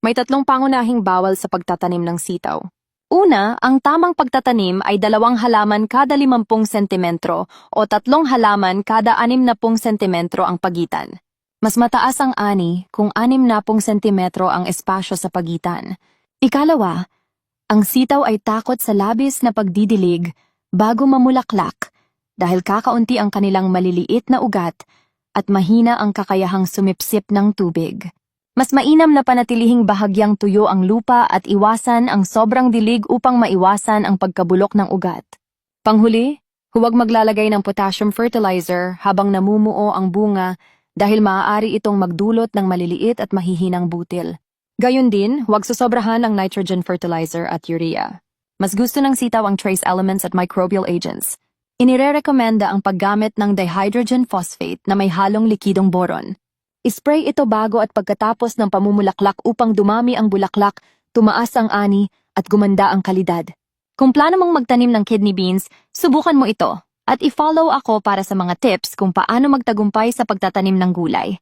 May tatlong pangunahing bawal sa pagtatanim ng sitaw. Una, ang tamang pagtatanim ay dalawang halaman kada 50 sentimetro o tatlong halaman kada 60 sentimetro ang pagitan. Mas mataas ang ani kung 60 sentimetro ang espasyo sa pagitan. Ikalawa, ang sitaw ay takot sa labis na pagdidilig bago mamulaklak dahil kakaunti ang kanilang maliliit na ugat at mahina ang kakayahang sumipsip ng tubig. Mas mainam na panatilihing bahagyang tuyo ang lupa at iwasan ang sobrang dilig upang maiwasan ang pagkabulok ng ugat. Panghuli, huwag maglalagay ng potassium fertilizer habang namumuo ang bunga dahil maaari itong magdulot ng maliliit at mahihinang butil. Gayon din, huwag susobrahan ang nitrogen fertilizer at urea. Mas gusto ng sitaw ang trace elements at microbial agents. Inirerekomenda ang paggamit ng dihydrogen phosphate na may halong likidong boron. Ispray ito bago at pagkatapos ng pamumulaklak upang dumami ang bulaklak, tumaas ang ani, at gumanda ang kalidad. Kung plano mong magtanim ng kidney beans, subukan mo ito at i-follow ako para sa mga tips kung paano magtagumpay sa pagtatanim ng gulay.